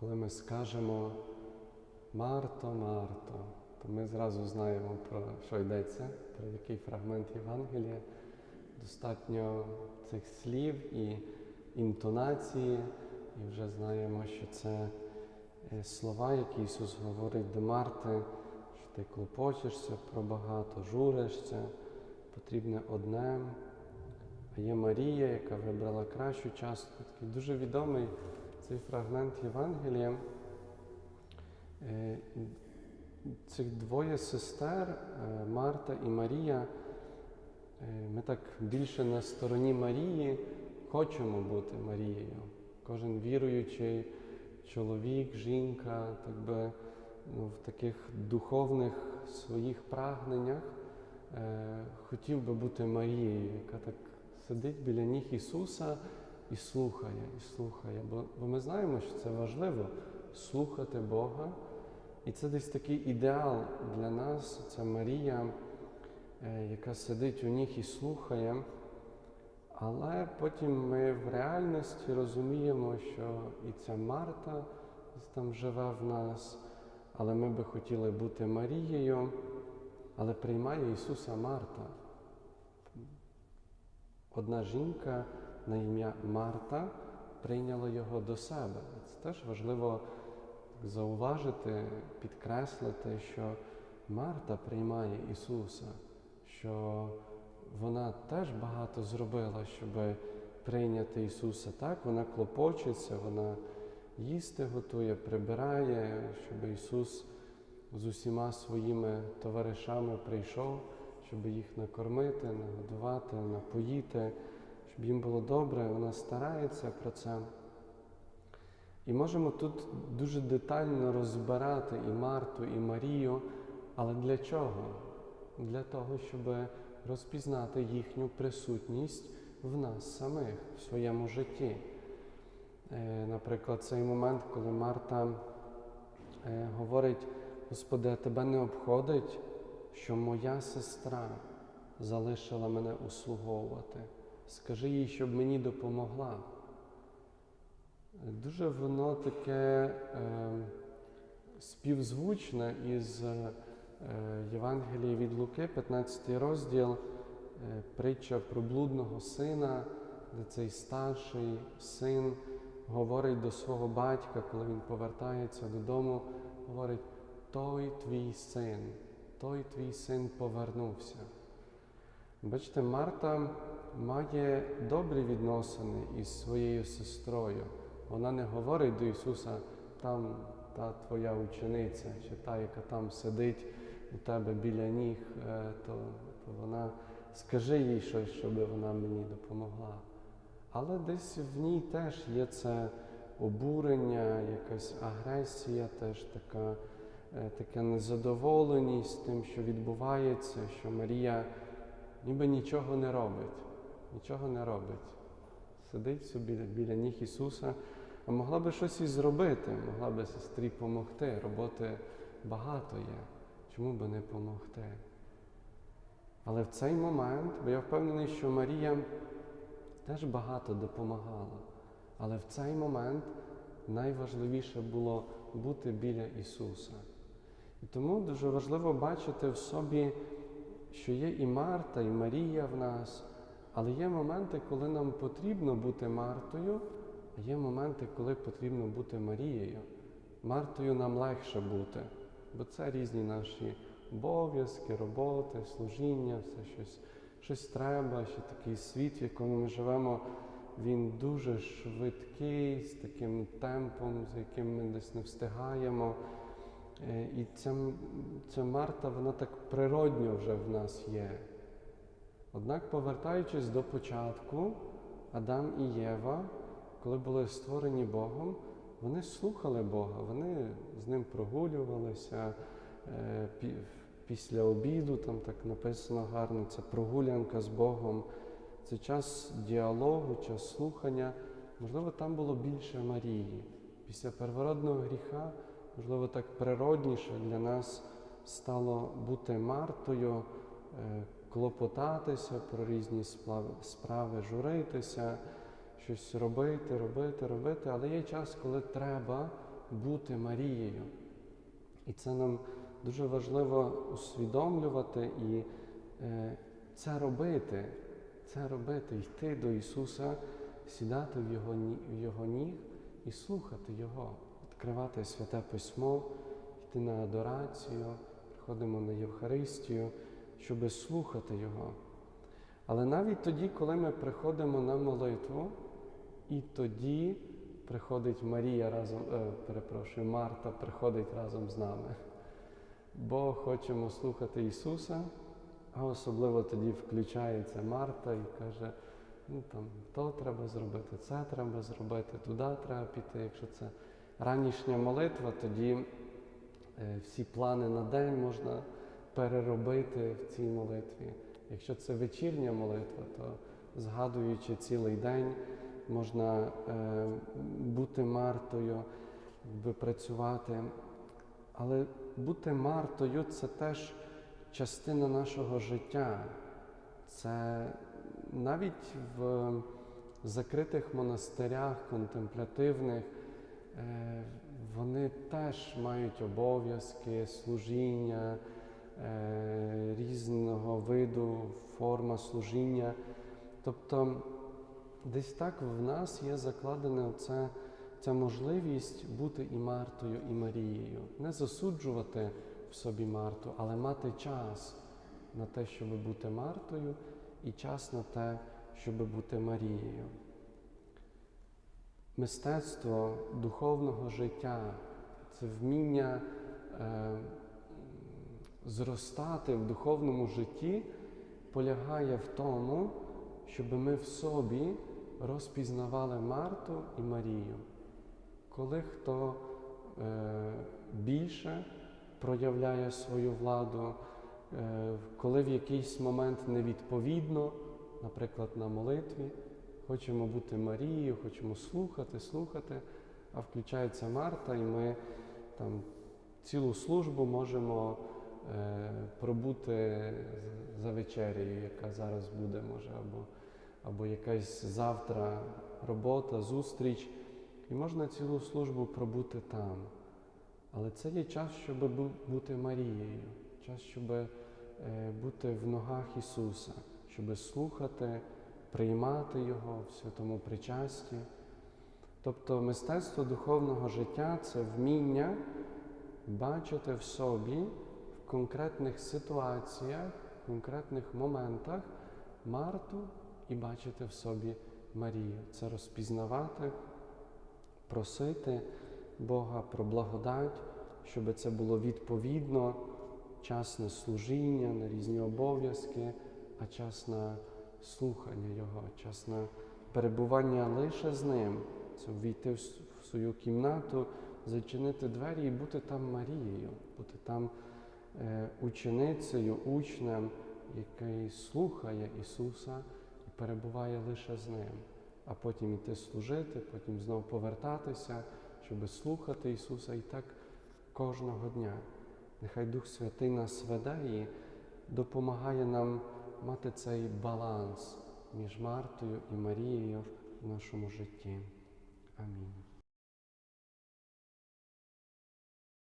коли ми скажемо Марто, Марто, то ми зразу знаємо про що йдеться, про який фрагмент Євангелія. Достатньо цих слів і інтонації, і вже знаємо, що це е, слова, які Ісус говорить до Марти, що ти клопочешся про багато, журишся, потрібне одне. А є Марія, яка вибрала кращу частку. Такий дуже відомий цей фрагмент Євангелія. Е, Цих двоє сестер, е, Марта і Марія, е, ми так більше на стороні Марії хочемо бути Марією. Кожен віруючий чоловік, жінка, так би ну, в таких духовних своїх прагненнях хотів би бути Марією, яка так сидить біля ніг Ісуса і слухає, і слухає. Бо, бо ми знаємо, що це важливо слухати Бога. І це десь такий ідеал для нас, це Марія, е, яка сидить у ніг і слухає. Але потім ми в реальності розуміємо, що і ця Марта там живе в нас, але ми би хотіли бути Марією, але приймає Ісуса Марта. Одна жінка на ім'я Марта прийняла його до себе. Це теж важливо зауважити, підкреслити, що Марта приймає Ісуса, що вона теж багато зробила, щоб прийняти Ісуса. Так, вона клопочеться, вона їсти готує, прибирає, щоб Ісус з усіма своїми товаришами прийшов, щоб їх накормити, нагодувати, напоїти, щоб їм було добре. Вона старається про це. І можемо тут дуже детально розбирати і Марту, і Марію. Але для чого? Для того, щоб розпізнати їхню присутність в нас самих, в своєму житті. Е, Наприклад, цей момент, коли Марта е, говорить, Господи, тебе не обходить, що моя сестра залишила мене услуговувати. Скажи їй, щоб мені допомогла. Дуже воно таке е, співзвучне із е, Євангелії від Луки, 15 розділ, е, притча про блудного сина, де цей старший син говорить до свого батька, коли він повертається додому, говорить: той твій син, той твій син повернувся. Бачите, Марта має добрі відносини із своєю сестрою. Вона не говорить до Ісуса, там та твоя учениця, чи та, яка там сидить у тебе біля ніг, е, то, то вона скажи їй щось, щоб вона мені допомогла. Але десь в ній теж є це обурення, якась агресія, теж така, е, така незадоволеність тим, що відбувається, що Марія ніби нічого не робить, нічого не робить. Сидить собі біля ніг Ісуса, а могла би щось і зробити, могла би сестрі допомогти. Роботи багато є. Чому би не допомогти? Але в цей момент, бо я впевнений, що Марія теж багато допомагала. Але в цей момент найважливіше було бути біля Ісуса. І тому дуже важливо бачити в собі, що є і Марта, і Марія в нас, але є моменти, коли нам потрібно бути Мартою, а є моменти, коли потрібно бути Марією. Мартою нам легше бути, бо це різні наші обов'язки, роботи, служіння, все щось, щось треба, ще такий світ, в якому ми живемо, він дуже швидкий, з таким темпом, з яким ми десь не встигаємо. Е, І ця, ця Марта, вона так природньо вже в нас є. Однак, повертаючись до початку, Адам і Єва, коли були створені Богом, вони слухали Бога, вони з ним прогулювалися е, після обіду, там так написано гарно, це прогулянка з Богом, це час діалогу, час слухання. Можливо, там було більше Марії. Після первородного гріха, можливо, так природніше для нас стало бути Мартою, е, клопотатися про різні справи, журитися, щось робити, робити, робити. Але є час, коли треба бути Марією. І це нам дуже важливо усвідомлювати і е, це робити, це робити, йти до Ісуса, сідати в Його, в Його ніг і слухати Його, відкривати святе письмо, йти на адорацію, приходимо на Євхаристію, щоб слухати Його. Але навіть тоді, коли ми приходимо на молитву, і тоді приходить Марія разом, е, перепрошую, Марта приходить разом з нами. Бо хочемо слухати Ісуса, а особливо тоді включається Марта і каже, ну там то треба зробити, це треба зробити, туди треба піти. Якщо це ранішня молитва, тоді е, всі плани на день можна переробити в цій молитві. Якщо це вечірня молитва, то згадуючи цілий день, можна е, бути Мартою, якби працювати. Але бути Мартою це теж частина нашого життя. Це навіть в закритих монастирях конtemплятивних е, вони теж мають обов'язки, служіння, різного виду, форма служіння. Тобто десь так в нас є закладене оце, ця можливість бути і Мартою, і Марією. Не засуджувати в собі Марту, але мати час на те, щоб бути Мартою, і час на те, щоб бути Марією. Мистецтво духовного життя це вміння е, зростати в духовному житті, полягає в тому, щоб ми в собі розпізнавали Марту і Марію. Коли хто е, більше проявляє свою владу, е, коли в якийсь момент невідповідно, наприклад, на молитві, хочемо бути Марією, хочемо слухати, слухати, а включається Марта, і ми там цілу службу можемо пробути за вечерею, яка зараз буде, може, або, або якась завтра робота, зустріч. І можна цілу службу пробути там. Але це є час, щоб бути Марією, час, щоб е, бути в ногах Ісуса, щоб слухати, приймати Його в святому причасті. Тобто мистецтво духовного життя це вміння бачити в собі конкретних ситуаціях, конкретних моментах Марту і бачити в собі Марію. Це розпізнавати, просити Бога про благодать, щоб це було відповідно, час на служіння, на різні обов'язки, а час на слухання Його, час на перебування лише з ним. Це ввійти в свою кімнату, зачинити двері і бути там Марією, бути там ученицею, учнем, який слухає Ісуса і перебуває лише з ним, а потім іти служити, потім знову повертатися, щоб слухати Ісуса і так кожного дня. Нехай Дух Святий нас веде і допомагає нам мати цей баланс між Мартою і Марією в нашому житті. Амінь.